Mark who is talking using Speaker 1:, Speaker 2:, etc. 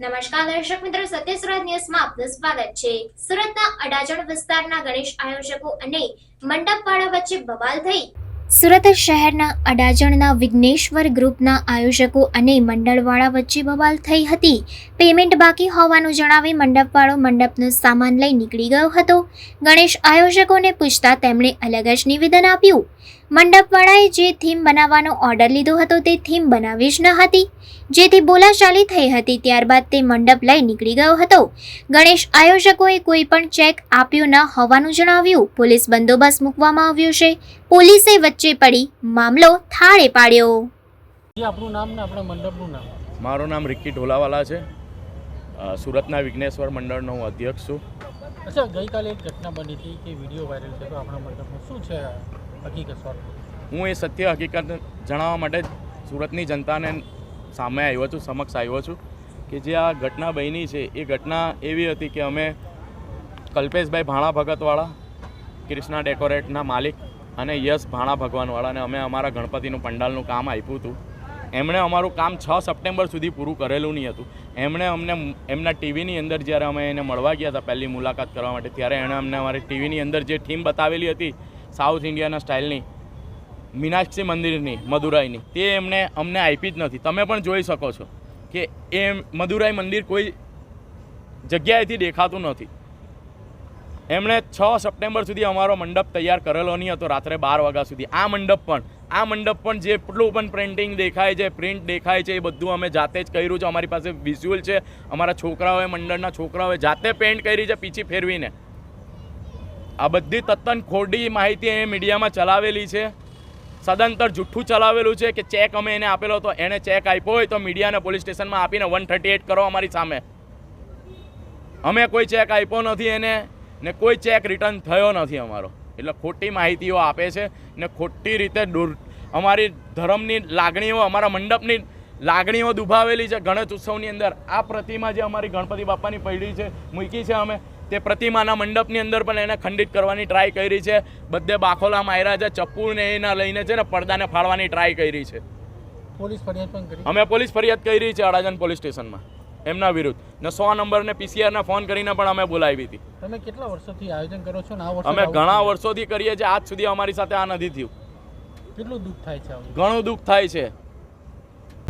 Speaker 1: નમસ્કાર, દર્શક મિત્રો સત્ય સુરત ન્યૂઝમાં આપનું સ્વાગત છે. સુરતના અડાજણ વિસ્તારના ગણેશ આયોજકો અને મંડપવાળા વચ્ચે બવાલ થઈ. સુરત શહેરના અડાજણના વિઘ્નેશ્વર ગ્રુપના આયોજકો અને મંડળવાળા વચ્ચે બવાલ થઈ હતી. પેમેન્ટ બાકી હોવાનું જણાવી મંડપવાળો મંડપનો સામાન લઈ નીકળી ગયો હતો. ગણેશ આયોજકોને પૂછતા તેમણે અલગ જ નિવેદન આપ્યું. મંડપવાળાએ જે થીમ બનાવવાનો ઓર્ડર લીધો હતો તે થીમ બનાવી જ ન હતી. જેથી બોલાચાલી થઈ હતી ત્યારબાદ તે મંડપ લઈ નીકળી ગયો હતો. ગણેશ આયોજકોએ કોઈ પણ ચેક આપ્યો ન હોવાનું જણાવ્યું. પોલીસ બંદોબસ્ત મૂકવામાં આવ્યો છે. પોલીસે વચ્ચે પડી મામલો થાળે પાડ્યો.
Speaker 2: આપણું નામ ને આપણા મંડપનું નામ.
Speaker 3: મારું નામ રિક્કી ઢોલાવાલા છે. સુરતના વિઘ્નેશ્વર મંડળનો હું અધ્યક્ષ છું.
Speaker 2: અચ્છા ગઈકાલે એક ઘટના બની હતી કે વીડિયો વાયરલ થયો આપણા મંડપમાં શું છે?
Speaker 3: હું એ સત્ય હકીકત જણાવવા માટે સુરતની જનતાને સામે આવ્યો છું, સમક્ષ આવ્યો છું કે જે આ ઘટના બની છે, એ ઘટના એવી હતી કે અમે કલ્પેશભાઈ ભાણા ભગતવાળા, કૃષ્ણા ડેકોરેટના માલિક અને યશ ભાણા ભગવાનવાળાને અમે અમારા ગણપતિનું પંડાલનું કામ આપ્યું હતું. એમણે અમારું કામ છ સપ્ટેમ્બર સુધી પૂરું કરેલું નહીં હતું. એમણે અમને એમના ટીવીની અંદર જ્યારે અમે એને મળવા ગયા હતા પહેલી મુલાકાત કરવા માટે, ત્યારે એણે અમને અમારી ટીવીની અંદર જે થીમ બતાવેલી હતી સાઉથ ઇન્ડિયાના સ્ટાઇલની, મીનાક્ષી મંદિરની, મદુરાઈની, તે એમને, અમને આપી જ નથી. તમે પણ જોઈ શકો છો કે એ મદુરાઈ મંદિર કોઈ જગ્યાએથી દેખાતું નથી. એમણે છ સપ્ટેમ્બર સુધી અમારો મંડપ તૈયાર કરેલો નહીં હતો, રાત્રે બાર વાગ્યા સુધી. આ મંડપ પણ, આ મંડપ પણ જેટલું પણ પ્રિન્ટિંગ દેખાય છે પ્રિન્ટ દેખાય છે, એ બધું અમે જાતે જ કર્યું છે. અમારી પાસે વિઝ્યુઅલ છે. અમારા છોકરાઓએ, મંડળના છોકરાઓએ જાતે પેન્ટ કરી છે, પીછી ફેરવીને. આ બધી તદ્દન ખોટી માહિતી એ મીડિયામાં ચલાવેલી છે. સદંતર જુઠ્ઠું ચલાવેલું છે કે ચેક અમે એને આપેલો હતો એણે ચેક આપ્યો હોય તો મીડિયાને પોલીસ સ્ટેશનમાં આપીને વન થર્ટી એટ કરો અમારી સામે. અમે કોઈ ચેક આપ્યો નથી એને, ને કોઈ ચેક રિટર્ન થયો નથી અમારો. એટલે ખોટી માહિતીઓ આપે છે ને ખોટી રીતે દૂર, અમારી ધર્મની લાગણીઓ, અમારા મંડપની લાગણીઓ દુભાવેલી છે ગણેશ ઉત્સવની અંદર. આ પ્રતિમા જે અમારી ગણપતિ બાપાની પૈડી છે મૂકી છે અમે તે પ્રતિમાના મંડપની અંદર પણ એને ખંડિત કરવાની ટ્રાય કરી છે. બધે બાખોલા માર્યા છે ચપ્પુને એના લઈને છે ને પડદાને ફાળવાની ટ્રાય કરી છે.
Speaker 2: પોલીસ ફરિયાદ પણ કરી.
Speaker 3: અમે પોલીસ ફરિયાદ કરી છે અડાજણ પોલીસ સ્ટેશનમાં એમના વિરુદ્ધ. ને સો નંબરને પીસીઆરના ફોન કરીને પણ અમે બોલાવી હતી.
Speaker 2: તમે કેટલા વર્ષોથી આયોજન કરો છો ને આ વર્ષે
Speaker 3: અમે ઘણા વર્ષોથી કરીએ છીએ આજ સુધી અમારી સાથે આ નથી થયું.
Speaker 2: કેટલું દુઃખ થાય છે
Speaker 3: ઘણું દુઃખ થાય છે.